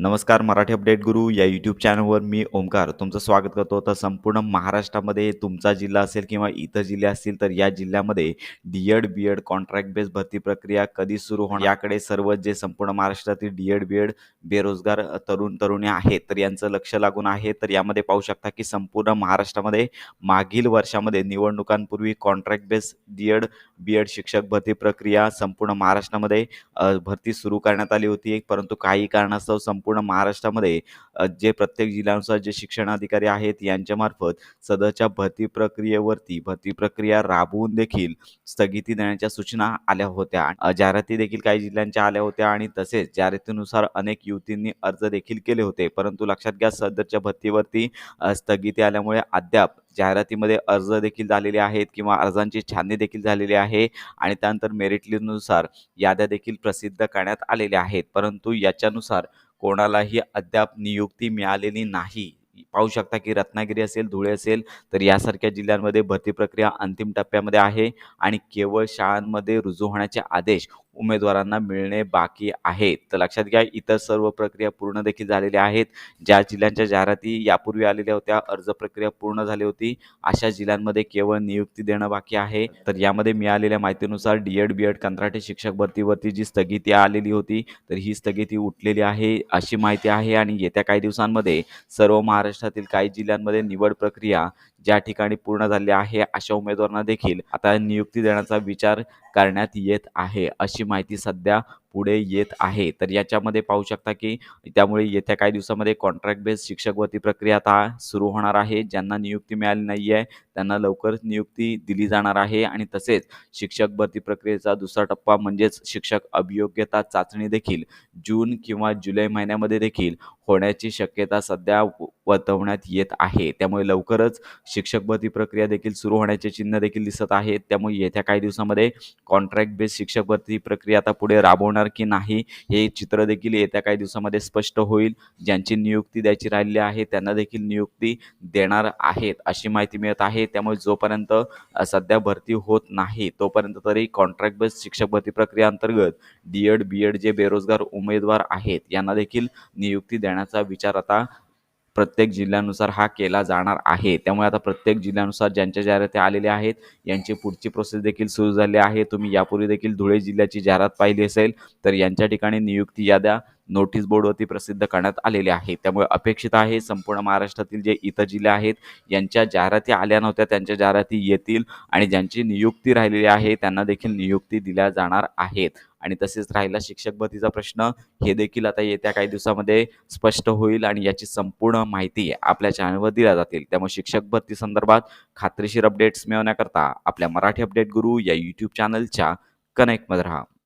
नमस्कार मराठी अपडेट गुरु. या यूट्यूब चॅनलवर मी ओमकार तुमचं स्वागत करतो. तर संपूर्ण महाराष्ट्रामध्ये तुमचा जिल्हा असेल किंवा इतर जिल्हे असतील तर या जिल्ह्यामध्ये D Ed B Ed contract base भरती प्रक्रिया कधी सुरू होणार? याकडे सर्व जे संपूर्ण महाराष्ट्रातील डी एड बी एड बेरोजगार तरुण तरुणी आहेत तर यांचं लक्ष लागून आहे. तर यामध्ये पाहू शकता की संपूर्ण महाराष्ट्रामध्ये मागील वर्षामध्ये निवडणुकांपूर्वी contract base D Ed B Ed शिक्षक भरती प्रक्रिया संपूर्ण महाराष्ट्रामध्ये भरती सुरू करण्यात आली होती. परंतु काही कारणास्तव संपूर्ण महाराष्ट्रामध्ये जे प्रत्येक जिल्ह्यानुसार जे शिक्षणाधिकारी आहेत यांच्यामार्फत सदरच्या भरती प्रक्रियेवरती भरती प्रक्रिया राबवून देखील स्थगिती देण्याच्या सूचना आल्या होत्या. जाहिराती देखील काही जिल्ह्यांच्या आल्या होत्या आणि तसेच जाहिरातीनुसार अनेक युवतींनी अर्ज देखील केले होते. परंतु लक्षात घ्या सदरच्या भरतीवरती स्थगिती आल्यामुळे अद्याप जाहिरातीमध्ये अर्ज देखील झालेले आहेत किंवा अर्जांची छाननी देखील झालेली आहे आणि त्यानंतर मेरिट लिस्टनुसार याद्या देखील प्रसिद्ध करण्यात आलेल्या आहेत. परंतु याच्यानुसार कोणालाही अद्याप नियुक्ती मिळालेली नाही. पाहू शकता की रत्नागिरी असेल धुळे असेल तर यासारख्या जिल्ह्यांमध्ये भरती प्रक्रिया अंतिम टप्प्यामध्ये आहे आणि केवळ शाळांमध्ये रुजू होण्याचे आदेश उमेदवारांना मिळणे बाकी आहे. तर लक्षात घ्या इतर सर्व प्रक्रिया पूर्ण देखील झालेल्या आहेत. ज्या जिल्ह्यांच्या जाहिराती यापूर्वी आलेल्या होत्या अर्ज प्रक्रिया पूर्ण झाली होती अशा जिल्ह्यांमध्ये केवळ नियुक्ती देणं बाकी आहे. तर यामध्ये मिळालेल्या माहितीनुसार डी एड बी एड कंत्राटी शिक्षक भरतीवरती जी स्थगिती आलेली होती तर ही स्थगिती उठलेली आहे अशी माहिती आहे. आणि येत्या काही दिवसांमध्ये सर्व महाराष्ट्रातील काही जिल्ह्यांमध्ये निवड प्रक्रिया ज्या ठिकाणी पूर्ण झाले आहे अशा उमेदवारांना देखील आता नियुक्ती देण्याचा विचार करण्यात येत आहे अशी माहिती सध्या पुढे येत आहे. तर याच्यामध्ये पाहू शकता की त्यामुळे येत्या काही दिवसामध्ये कॉन्ट्रॅक्ट बेस शिक्षक भरती प्रक्रिया आता सुरू होणार आहे. ज्यांना नियुक्ती मिळाली नाही आहे त्यांना लवकरच नियुक्ती दिली जाणार आहे. आणि तसेच शिक्षक भरती प्रक्रियेचा दुसरा टप्पा म्हणजेच शिक्षक अभियोग्यता चाचणी देखील जून किंवा जुलै महिन्यामध्ये देखील होण्याची शक्यता सध्या वर्तवण्यात येत आहे. त्यामुळे लवकरच शिक्षक भरती प्रक्रिया देखील सुरू होण्याचे चिन्ह देखील दिसत आहेत त्यामुळे येत्या काही दिवसामध्ये कॉन्ट्रॅक्ट बेस शिक्षक भरती प्रक्रिया आता पुढे राबवणार की नाही हे चित्र देखील येत्या काही दिवसामध्ये स्पष्ट होईल. ज्यांची नियुक्ती द्यायची राहिली आहे त्यांना देखील नियुक्ती देणार आहेत अशी माहिती मिळत आहे. त्यामुळे जोपर्यंत सध्या भरती होत नाही तोपर्यंत तरी कॉन्ट्रॅक्ट बेस्ड शिक्षक भरती प्रक्रिया अंतर्गत डी एड बी एड जे बेरोजगार उमेदवार आहेत यांना देखील नियुक्ती देण्याचा विचार आता प्रत्येक जिल्ह्यानुसार हा केला जाणार आहे. त्यामुळे आता प्रत्येक जिल्ह्यानुसार ज्यांच्या जाहिराती आलेल्या आहेत यांची पुढची प्रोसेस देखील सुरू झाली आहे. तुम्ही यापूर्वी देखील धुळे जिल्ह्याची जाहिरात पाहिली असेल तर यांच्या ठिकाणी नियुक्ती याद्या नोटीस बोर्डवरती प्रसिद्ध करण्यात आलेले आहे. त्यामुळे अपेक्षित आहे संपूर्ण महाराष्ट्रातील जे इतर जिल्हे आहेत यांच्या जाहिराती आल्या नव्हत्या त्यांच्या जाहिराती येतील आणि ज्यांची नियुक्ती राहिलेली आहे त्यांना देखील नियुक्ती दिल्या जाणार आहेत. आणि तसेच राहिला शिक्षक भरतीचा प्रश्न हे देखील आता येत्या काही दिवसामध्ये स्पष्ट होईल आणि याची संपूर्ण माहिती आपल्या चॅनलवर दिल्या जातील. त्यामुळे शिक्षक भरती संदर्भात खात्रीशीर अपडेट्स मिळवण्याकरता आपल्या मराठी अपडेट गुरु या यूट्यूब चॅनलच्या कनेक्टमध्ये राहा.